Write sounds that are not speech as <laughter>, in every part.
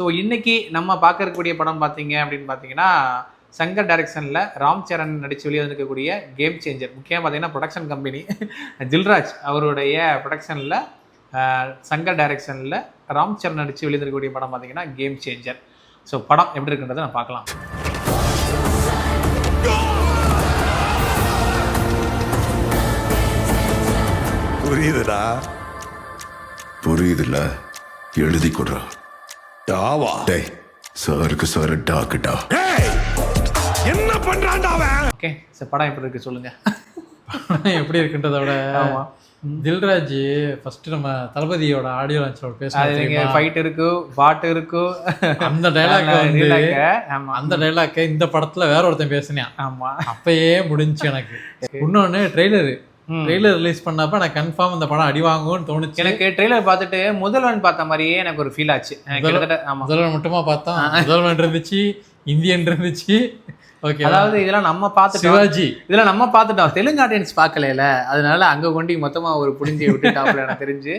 So இன்றைக்கி நம்ம பார்க்கக்கூடிய படம் பார்த்தீங்க அப்படின்னு பார்த்தீங்கன்னா சங்கர் டைரக்ஷனில் ராம் சரண் நடித்து வெளியே வந்திருக்கக்கூடிய கேம் சேஞ்சர் முக்கியமாக பார்த்தீங்கன்னா ப்ரொடக்ஷன் கம்பெனி தில்ராஜ் அவருடைய ப்ரொடக்ஷனில் சங்கர் டைரக்ஷனில் ராம் சரண் நடித்து வெளியே இருக்கக்கூடிய படம் பார்த்தீங்கன்னா கேம் சேஞ்சர் ஸோ படம் எப்படி இருக்குன்றதை நான் பார்க்கலாம். புரியுதுடா? புரியுதுல? எழுதி கொடுறா. டாவா டேய் சாருக்கு சார் டாக்குடா. என்ன பண்றான்டா அவன்? ஓகே ஸோ படம் எப்படி இருக்கு சொல்லுங்கள் எப்படி இருக்குன்றத விட ஆமா. தில்ராஜ் ஃபர்ஸ்ட் நம்ம தளபதியோட ஆடியோ பேசுறது நீங்க ஃபைட் இருக்கு பாட்டு இருக்கு. அந்த டைலாக் அந்த டைலாக் இந்த படத்துல வேற ஒருத்தன் பேசினான். ஆமா. அப்பயே முடிஞ்சு எனக்கு. இன்னொன்னு ட்ரெய்லர். ட்ரெய்லர் ரிலீஸ் பண்ணப்ப எனக்கு கன்ஃபார்ம் இந்த படம் அடி வாங்கும்னு தோணுச்சு. எனக்கு ட்ரெய்லர் பார்த்துட்டு முதல்வன் பார்த்த மாதிரியே எனக்கு ஒரு ஃபீல் ஆச்சு. முதல்வன் மட்டுமா பார்த்தோம் முதல்வன் இருந்துச்சு இந்தியன் இருந்துச்சு. ஓகே அதாவது இதெல்லாம் நம்ம பார்த்துட்டோம். சிவாஜி. இதெல்லாம் நம்ம பார்த்துட்டோம். தெலுங்கு ஆடியன்ஸ் பார்க்கல அதனால அங்க கொண்டு மொத்தமா ஒரு புடிஞ்சி விட்டுட்டாப்ல எனக்கு தெரிஞ்சு.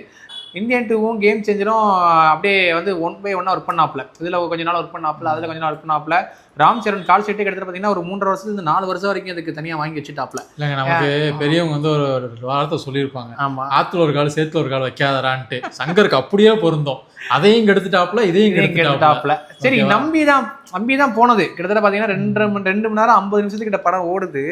இந்தியன் டூவும் கேம் சேஞ்சரும் அப்படியே வந்து ஒன் பை ஒன்னா ஒர்க் பண்ணாப்ல இதுல கொஞ்ச நாள் ஒர்க் பண்ணாப்ல அதுல கொஞ்ச நாள் ஒர்க் பண்ணாப்ல ராம் சரண் கால் ஷீட்டே கிட்டத்தட்ட பார்த்தீங்கன்னா ஒரு மூன்றரை வருஷத்துல இருந்து நாலு வருஷம் வரைக்கும் அதுக்கு தனியா வாங்கி வச்சுட்டாப்ல இல்லைங்க நமக்கு பெரியவங்க வந்து ஒரு வார்த்தை சொல்லியிருப்பாங்க. ஆமா. ஆத்துல ஒரு கால் சேத்துல ஒரு கால் வைக்காதரான்ட்டு. சங்கருக்கு அப்படியே பொருந்தும். அதையும் கெடுத்துட்டாப்ல இதையும் கெடுத்துட்டாப்ல சரி? நம்பி தான் நம்பி தான் போனது. கிட்டத்தட்ட பாத்தீங்கன்னா ரெண்டு மணி ரெண்டு மணி நேரம் ஐம்பது நிமிஷத்துக்கிட்ட படம் ஓடுது.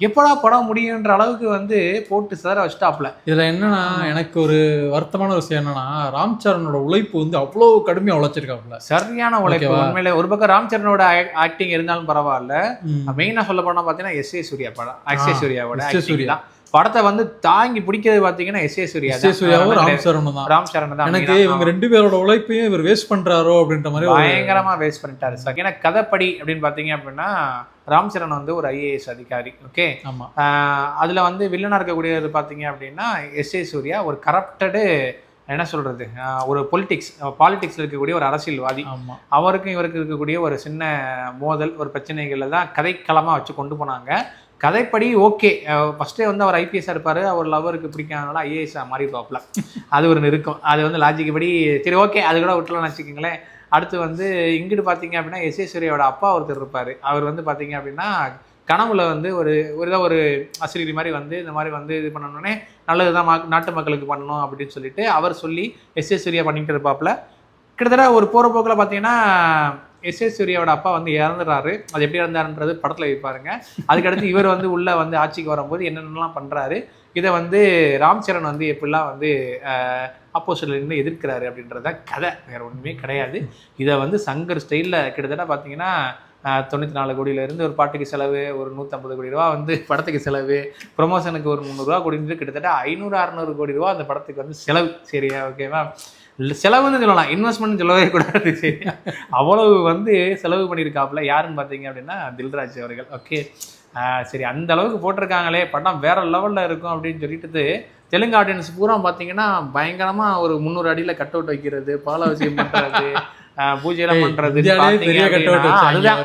எப்படா படம் முடியுன்ற அளவுக்கு வந்து போட்டு சார வச்சுட்டாப்ல இதுல என்னன்னா எனக்கு ஒரு வருத்தமான ஒரு விஷயம் என்னன்னா ராம் சரணோட உழைப்பு வந்து அவ்வளவு கடுமையா உழைச்சிருக்காப்ல சரியான உழைப்பு? உண்மையிலே ஒரு பக்கம் ராம் சரணோட ஆக்டிங் இருந்தாலும் பரவாயில்ல. ம். மெயினா சொல்ல போனா பாத்தீங்கன்னா எஸ் ஏ சூர்யா படம். ஆ, சூர்யாவோட சூர்யா. படத்தை வந்து தாங்கி பிடிக்கிறது பாத்தீங்கன்னா S A Surya S. A. சூர்யாவும் ராம் சரணும் தான் ராம் சரண் தான் எனக்கு. இவங்க ரெண்டு பேரோட உழைப்பையும் இவர் வேஸ்ட் பண்றாரோ அப்படின்ற மாதிரி ஒரு பயங்கரமா வேஸ்ட் பண்ணிட்டாரு சார் ஏன்னா கதைப்படி அப்படின்னு பாத்தீங்க அப்படின்னா ராம் சரண் வந்து ஒரு ஐஏஎஸ் அதிகாரி ஓகே ஆமா அதில் வந்து வில்லனாக இருக்கக்கூடியது பார்த்தீங்க அப்படின்னா எஸ் ஏ சூர்யா ஒரு கரப்டடு என்ன சொல்கிறது ஒரு பொலிட்டிக்ஸ் பாலிடிக்ஸில் இருக்கக்கூடிய ஒரு அரசியல்வாதி அவருக்கும் இவருக்கு இருக்கக்கூடிய ஒரு சின்ன மோதல் ஒரு பிரச்சனைகளை தான் கதைக்களமாக வச்சு கொண்டு போனாங்க கதைப்படி ஓகே. ஃபஸ்ட்டே வந்து அவர் ஐபிஎஸ்ஸாக இருப்பார். அவர் லவருக்கு பிடிக்காதனால ஐஏஎஸ் பார்ப்பல அது ஒரு இருக்கும் அது வந்து லாஜிக் படி சரி ஓகே. அது கூட விட்டுலாம்னு வச்சுக்கோங்களேன் அடுத்து வந்து இங்கிட்டு பார்த்தீங்க அப்படின்னா எஸ்ஏஸ்வரியோட அப்பா ஒருத்தர் இருப்பார். அவர் வந்து பார்த்தீங்க அப்படின்னா கனவுல வந்து ஒரு ஒரு ஏதோ ஒரு ஆசிரியர் மாதிரி வந்து இந்த மாதிரி வந்து இது பண்ணணுன்னே நல்லது தான் நாட்டு மக்களுக்கு பண்ணணும் அப்படின்னு சொல்லிட்டு அவர் சொல்லி எஸ்ஏஸ்வரியா பண்ணிக்கிட்டு இருப்பாப்புல. பண்ணிட்டு கிட்டத்தட்ட ஒரு போகிற போக்கில் பார்த்தீங்கன்னா எஸ் எஸ் சூர்யாவோட அப்பா வந்து இறந்துறாரு அது எப்படி இறந்தாருன்றது படத்தில் வைப்பாருங்க. அதுக்கடுத்து இவர் வந்து உள்ள வந்து ஆட்சிக்கு வரும்போது என்னென்னலாம் பண்ணுறாரு இதை வந்து ராம் சரண் வந்து எப்படிலாம் வந்து அப்போசிட்ல இருந்து எதிர்க்கிறாரு அப்படின்றத கதை வேற ஒன்றுமே கிடையாது. இதை வந்து சங்கர் ஸ்டைலில் கிட்டத்தட்ட பார்த்தீங்கன்னா தொண்ணூற்றி நாலு கோடியிலேருந்து ஒரு பாட்டுக்கு செலவு ஒரு நூற்றம்பது கோடி ரூபா வந்து படத்துக்கு செலவு ப்ரொமோஷனுக்கு ஒரு முந்நூறுரூவா கோடின்றது கிட்டத்தட்ட ஐநூறு அறநூறு கோடி ரூபா அந்த படத்துக்கு வந்து செலவு. சரியா ஓகேவா செலவுன்னு சொல்லலாம். இன்வெஸ்ட்மெண்ட் சொல்லவே கூடாது. சரியா அவ்வளவு வந்து செலவு பண்ணியிருக்காப்புல. யாருன்னு பார்த்தீங்க அப்படின்னா தில்ராஜ் அவர்கள். ஓகே சரி அந்த அளவுக்கு போட்டிருக்காங்களே. படம் வேற லெவலில் இருக்கும் அப்படின்னு சொல்லிட்டு தெலுங்கு ஆடியன்ஸ் பூரா பார்த்தீங்கன்னா பயங்கரமாக ஒரு முந்நூறு அடியில் கட் அவுட் வைக்கிறது பாலாபிஷேகம் பண்ணுறது பூஜையெல்லாம் வச்சாங்க அதுதான்.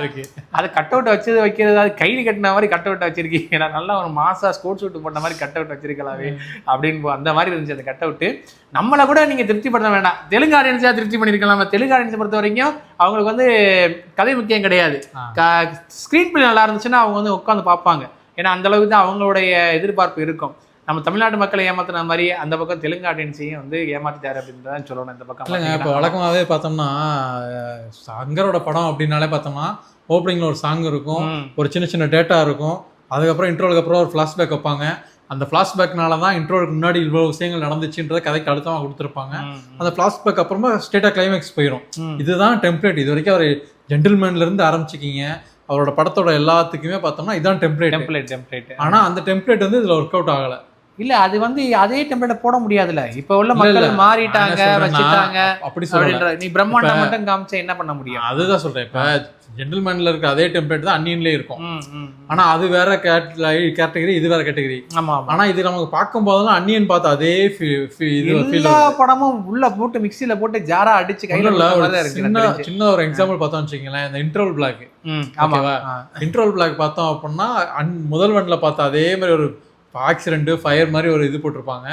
அது கட் அவுட் வச்சது வைக்கிறது அது கைலி கட்டின மாதிரி கட் அவுட் வச்சிருக்கீங்க. நான் நல்லா ஒரு மாசா ஸ்போர்ட்ஸ் ஷூட் போட்ட மாதிரி கட் அவுட் வச்சிருக்கலாவே அப்படின்னு அந்த மாதிரி இருந்துச்சு அந்த கட் அவுட் நம்மளை கூட நீங்க திருப்திப்படுத்த வேண்டாம். தெலுங்கு ஆடியன்ஸா திருப்தி பண்ணிருக்கலாம். தெலுங்கு ஆடியன்ஸ் பொறுத்த வரைக்கும் அவங்களுக்கு வந்து கதை முக்கியம் கிடையாது. ஸ்க்ரீன் பிளே நல்லா இருந்துச்சுன்னா அவங்க வந்து உட்காந்து பார்ப்பாங்க. ஏன்னா அந்த அளவுக்கு தான் அவங்களுடைய எதிர்பார்ப்பு இருக்கும். நம்ம தமிழ்நாட்டு மக்களை ஏமாத்துன மாதிரி அந்த பக்கம் தெலுங்கு ஆடியன்ஸையும் வந்து ஏமாத்திட்டாரு அப்படின்னு தான் சொல்லணும். இந்த பக்கம் இல்லைங்க இப்போ. வழக்கமாவே பார்த்தோம்னா சங்கரோட படம் அப்படின்னாலே பார்த்தோம்னா ஓப்பனிங்ல ஒரு சாங் இருக்கும். ஒரு சின்ன சின்ன டேட்டா இருக்கும் அதுக்கப்புறம் இன்ட்ரோலுக்கு அப்புறம் ஒரு ஃப்ளாஷ்பேக் வைப்பாங்க. அந்த ஃப்ளாஷ்பேக்னால தான் இன்ட்ரோலுக்கு முன்னாடி இவ்வளோ விஷயங்கள் நடந்துச்சுன்றத கதைக்கு அடுத்தவங்க கொடுத்துருப்பாங்க. அந்த ஃப்ளாஷ்பேக் அப்புறமா ஸ்டேட்டா கிளைமேக்ஸ் போயிடும். இதுதான் டெம்ப்ளேட் இது வரைக்கும் அவர் ஜென்டில்மேன்ல இருந்து ஆரம்பிச்சிக்கிங்க. அவரோட படத்தோட எல்லாத்துக்குமே பார்த்தோம்னா இதான் டெம்ப்ளேட் டெம்ப்ளேட் டெம்ப்ளேட் ஆனா அந்த டெம்ப்ளேட் வந்து இதுல ஒர்க் அவுட் ஆகல. இல்ல அது வந்து அதே டெம்ப்ளேட் போட முடியாதுல்ல இப்ப உள்ள மக்கள். மாறிட்டாங்க வச்சுட்டாங்க அப்படி அப்படின்ற நீ பிரம்மாண்டம் மட்டும் காமிச்சா என்ன பண்ண முடியும் அதுதான் சொல்றேன் இப்ப ஜென்டில்மேன்ல இருக்க அதே டெம்ப்ளேட் தான் அன்னியன்லயே இருக்கும். ஆனா அது வேற கேட்டகரி இது வேற கேட்டகரி ஆமா ஆனா இது நமக்கு பார்க்கும் போதெல்லாம் அன்னியன் பார்த்த அதே எல்லா படமும் உள்ள போட்டு மிக்ஸில போட்டு ஜாரா அடிச்சு கையில சின்ன. சின்ன ஒரு எக்ஸாம்பிள் பார்த்தோம் வச்சுக்கீங்களேன் இந்த இன்ட்ரோல் பிளாக் ம், ஆமா ஓகேவா? ஆ. இன்ட்ரோல் பிளாக் பார்த்தோம் அப்படின்னா முதல் வண்டில் பார்த்த அதே மாதிரி ஒரு ஆக்சிடென்ட் ஃபயர் மாதிரி ஒரு இது போட்டிருப்பாங்க.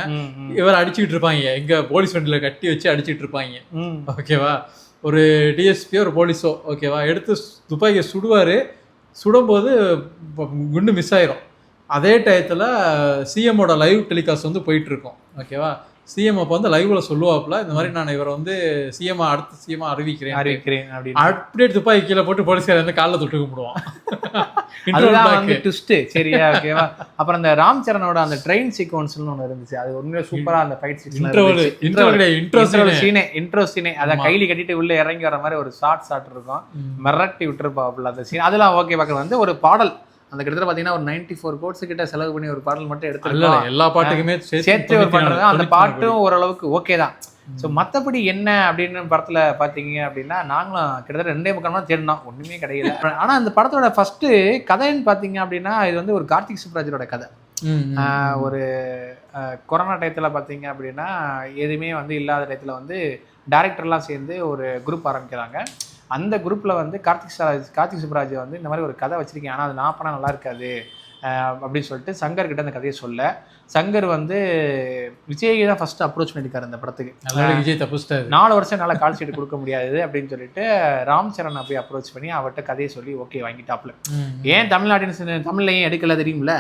இவர் அடிச்சுக்கிட்டு இருப்பாங்க. எங்க போலீஸ் வண்டியில கட்டி வச்சு அடிச்சிட்டு இருப்பாங்க. ஓகேவா? ஒரு டிஎஸ்பி ஒரு போலீஸோ ஓகேவா? எடுத்து துப்பாக்கியை சுடுவார். சுடும்போது குண்டு மிஸ் ஆயிரும். அதே டயத்தில் சிஎம்மோட லைவ் டெலிகாஸ்ட் வந்து போயிட்டு இருக்கும் ஓகேவா சிஎம் அப்போ வந்து லைவ்ல சொல்லுவாப்புல இந்த மாதிரி நான் இவரை வந்து சிஎம் அடுத்த சிஎம் அறிவிக்கிறேன் அறிவிக்கிறேன் அப்படின்னு. அப்படியே துப்பாக்கி கீழே போட்டு போலீஸ்காரர் வந்து காலில் தொட்டு கும்பிடுவான் அதுதான் வந்து இன்டர்வல் ட்விஸ்ட் சரியா ஓகேவா அப்புறம் இந்த ராம் சரணோட அந்த ட்ரெயின் சீக்வன்ஸ்னு ஒன்று இருந்துச்சு. அது உண்மையிலே சூப்பரா அந்த ஃபைட் இன்ட்ரோ சீனே இன்ட்ரோ சீனே அதை. கைலி கட்டிட்டு உள்ள இறங்கி வர மாதிரி ஒரு ஷார்ட் ஷாட் இருக்கும். மிரட்டி விட்டுருப்பாப்புல அந்த சீன் அதெல்லாம் ஓகே பார்க்க வந்து ஒரு பாடல். அந்த கிட்டத்தட்ட பார்த்தீங்கன்னா ஒரு நைன்டி ஃபோர் கோட்ஸ் கிட்ட செலவு பண்ணி ஒரு பாடல் மட்டும் இல்ல எடுத்துருக்கோம் எல்லா பாட்டுக்குமே சேர்த்து ஒரு பண்றது அந்த பாட்டும் ஓரளவுக்கு ஓகே தான். ஸோ மற்றபடி என்ன அப்படின்னு படத்துல பார்த்தீங்க அப்படின்னா நாங்களும் கிட்டத்தட்ட ரெண்டே நேரம் தேடினோம். ஒண்ணுமே கிடையல. ஆனா அந்த படத்தோட ஃபர்ஸ்ட் கதைன்னு பார்த்தீங்க அப்படின்னா இது வந்து ஒரு கார்த்திக் சுப்ராஜரோட கதை. ஒரு கொரோனா டயத்தில் பார்த்தீங்க அப்படின்னா எதுவுமே வந்து இல்லாத டயத்தில் வந்து டேரக்டர்லாம் சேர்ந்து ஒரு குரூப் ஆரம்பிக்கிறாங்க. அந்த குரூப்பில் வந்து கார்த்திக் சுப்ராஜ் கார்த்திக் சுப்ராஜ் வந்து இந்த மாதிரி ஒரு கதை வச்சிருக்கேன் ஆனால் அது நான் பண்ணால் நல்லா இருக்காது. அப்படின்னு சொல்லிட்டு சங்கர் கிட்ட அந்த கதையை சொல்ல. சங்கர் வந்து விஜய் தான் ஃபர்ஸ்ட் அப்ரோச் பண்ணியிருக்காரு இந்த படத்துக்கு. நல்லவேளை விஜய் தப்பிச்சிட்டாரு. நாலு வருஷம் என்னால் கால் ஷீட் கொடுக்க முடியாது அப்படின்னு சொல்லிட்டு ராம் சரணை போய் அப்ரோச் பண்ணி அவர்கிட்ட கதையை சொல்லி ஓகே வாங்கிட்டாப்ல. ஏன் தமிழ்நாட்டின் தமிழ்ல ஏன் எடுக்கல தெரியும்ல?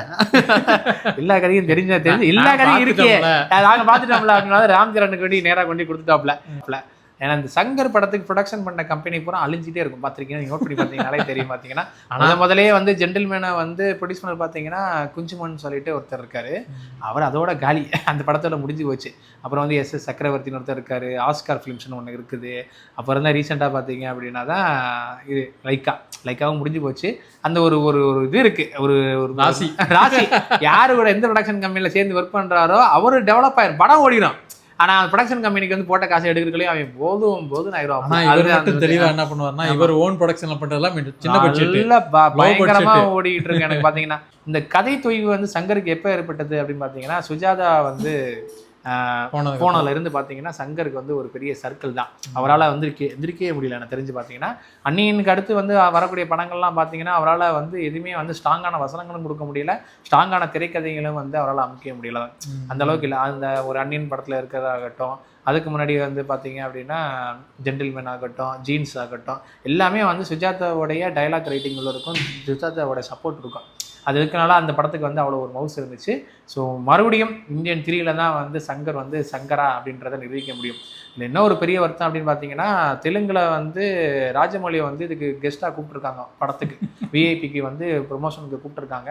எல்லா கதையும் தெரிஞ்ச தெரிஞ்சு எல்லா கதையும் இருக்கே. பார்த்துட்டோம்ல. நாங்க பாத்துட்டோம்ல அதனால ராம்சரனுக்கு வேண்டி நேரா கொண்டு கொடுத்துட்டாப்ல ஏன்னா இந்த சங்கர் படத்துக்கு ப்ரொடக்ஷன் பண்ண கம்பெனி பூரா அழிஞ்சிட்டே இருக்கும். பாத்திருக்கீங்க நீங்க நோட் பண்ணி பார்த்தீங்கனாலே தெரியும் பார்த்தீங்கன்னா. ஆனா- முத முதலே வந்து ஜென்டில்மேனை வந்து ப்ரொடியூஸ் பண்ண பார்த்தீங்கன்னா குஞ்சுமன் சொல்லிட்டு ஒருத்தர் இருக்காரு. அவர் அதோட காலி. அந்த படத்தோட முடிஞ்சு போச்சு. அப்புறம் வந்து எஸ் எஸ் சக்கரவர்த்தின்னு ஒருத்தர் இருக்காரு. ஆஸ்கார் ஃபிலிம்ஸ்னு ஒன்று இருக்குது. அப்புறம் தான் ரீசெண்டாக பார்த்தீங்க அப்படின்னா தான் இது லைக்கா லைக்காவும் முடிஞ்சு போச்சு. அந்த ஒரு ஒரு ஒரு இது இருக்கு. ஒரு ஒரு ராசி. ராசி. யாரு கூட எந்த ப்ரொடக்ஷன் கம்பெனியில் சேர்ந்து ஒர்க் பண்றாரோ அவரு டெவலப் ஆயிரும் படம் ஓடிடும் ஆனா அந்த ப்ரொடக்ஷன் கம்பெனிக்கு வந்து போட்ட காசை எடுக்கிறதுலயும் அவன் போதும் போதும் ஆயிரும். ஆனா இவர் மட்டும் தெளிவா என்ன பண்ணுவாருன்னா இவர் ஓன் ப்ரொடக்ஷன்ல பண்றதெல்லாம் சின்ன பட்ஜெட் பயங்கரமா. ஓடிட்டு இருக்கு எனக்கு பாத்தீங்கன்னா. இந்த கதை தொய்வு வந்து சங்கருக்கு எப்ப ஏற்பட்டது அப்படின்னு பாத்தீங்கன்னா சுஜாதா வந்து போனதுல இருந்து பாத்தீங்கன்னா சங்கருக்கு வந்து ஒரு பெரிய சர்க்கிள் தான். அவரால் வந்து எந்திரிக்க- எந்திரிக்கவே முடியல எனக்கு தெரிஞ்சு பாத்தீங்கன்னா. அன்னியனுக்கு அடுத்து வந்து வரக்கூடிய படங்கள்லாம் பாத்தீங்கன்னா அவரால் வந்து எதுவுமே வந்து ஸ்ட்ராங்கான வசனங்களும் கொடுக்க முடியல. ஸ்ட்ராங்கான திரைக்கதைகளும் வந்து அவரால் அமைக்க முடியல. அந்த அளவுக்கு இல்லை. அந்த ஒரு அன்னியன் படத்தில் இருக்கிறதாகட்டும் அதுக்கு முன்னாடி வந்து பார்த்தீங்க அப்படின்னா ஜென்டில்மேன் ஆகட்டும் ஜீன்ஸ் ஆகட்டும் எல்லாமே வந்து சுஜாதாவுடைய டைலாக் ரைட்டிங்கில் இருக்கும். சுஜாதாவோட சப்போர்ட் இருக்கும். அது இருக்கனால அந்த படத்துக்கு வந்து அவ்வளோ ஒரு மவுஸ் இருந்துச்சு. ஸோ மறுபடியும் இந்தியன் த்ரீல தான் வந்து சங்கர் வந்து சங்கரா அப்படின்றத நிரூபிக்க முடியும். இதில் என்ன ஒரு பெரிய வருத்தம் அப்படின்னு பார்த்தீங்கன்னா தெலுங்குல வந்து ராஜமௌலியை வந்து இதுக்கு கெஸ்ட்டாக கூப்பிட்டுருக்காங்க படத்துக்கு. விஐபிக்கு வந்து ப்ரொமோஷனுக்கு கூப்பிட்டுருக்காங்க.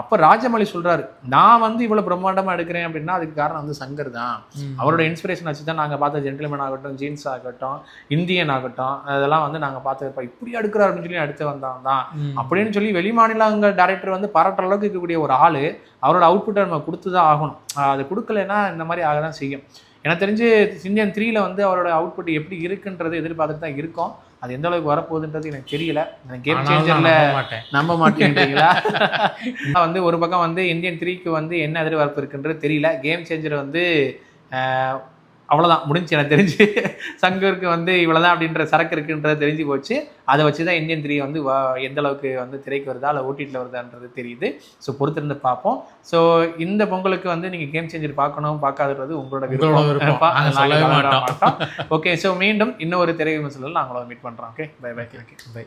அப்போ ராஜமௌலி சொல்றாரு நான் வந்து இவ்வளோ பிரம்மாண்டமாக எடுக்கிறேன் அப்படின்னா அதுக்கு காரணம் வந்து சங்கர் தான். அவரோட இன்ஸ்பிரேஷன் வச்சு தான் நாங்கள் பார்த்த ஜென்டில்மேன் ஆகட்டும் ஜீன்ஸ் ஆகட்டும் இந்தியன் ஆகட்டும் அதெல்லாம் வந்து நாங்கள் பார்த்து இப்படி எடுக்கிறார் அப்படின்னு சொல்லி அடுத்து வந்தவன் தான். அப்படின்னு சொல்லி வெளி மாநிலங்க டேரக்டர் வந்து பாராட்டுற அளவுக்கு இருக்கக்கூடிய ஒரு ஆள் அவரோட அவுட்புட்டை நம்ம கொடுத்து தான் ஆகணும். அது கொடுக்கலன்னா இந்த மாதிரி ஆக தான் செய்யும். எனக்கு தெரிஞ்சு இந்தியன் த்ரீல வந்து அவரோட அவுட்புட் எப்படி இருக்குன்றது எதிர்பார்த்துட்டு தான் இருக்கோம். அது எந்த அளவுக்கு வரப்போகுதுன்றது எனக்கு தெரியல. கேம் சேஞ்சர்ல நம்ப மாட்டேங்கிறீங்களா <laughs> வந்து ஒரு பக்கம் வந்து இந்தியன் த்ரீக்கு வந்து என்ன எதிர்பார்ப்பு இருக்குன்றது தெரியல. கேம் சேஞ்சர் வந்து ஆஹ், அவ்வளவுதான். முடிஞ்சு எனக்கு தெரிஞ்சு சங்கருக்கு வந்து இவ்வளவுதான் அப்படின்ற சரக்கு இருக்குன்றது தெரிஞ்சு போச்சு. அதை வச்சு தான் இந்தியன் த்ரீ வந்து எந்த அளவுக்கு வந்து திரைக்கு வருதா இல்லை ஓடிடியில் வருதான்றது தெரியுது. ஸோ பொறுத்திருந்து பார்ப்போம். ஸோ இந்த பொங்கலுக்கு வந்து நீங்கள் கேம் சேஞ்சர் பார்க்கணும் பார்க்காதது உங்களோட விருப்பம். ஓகே ஸோ மீண்டும் இன்னொரு திரை விமர்சலில் நாங்கள மீட் பண்ணுறோம் ஓகே பை பை பை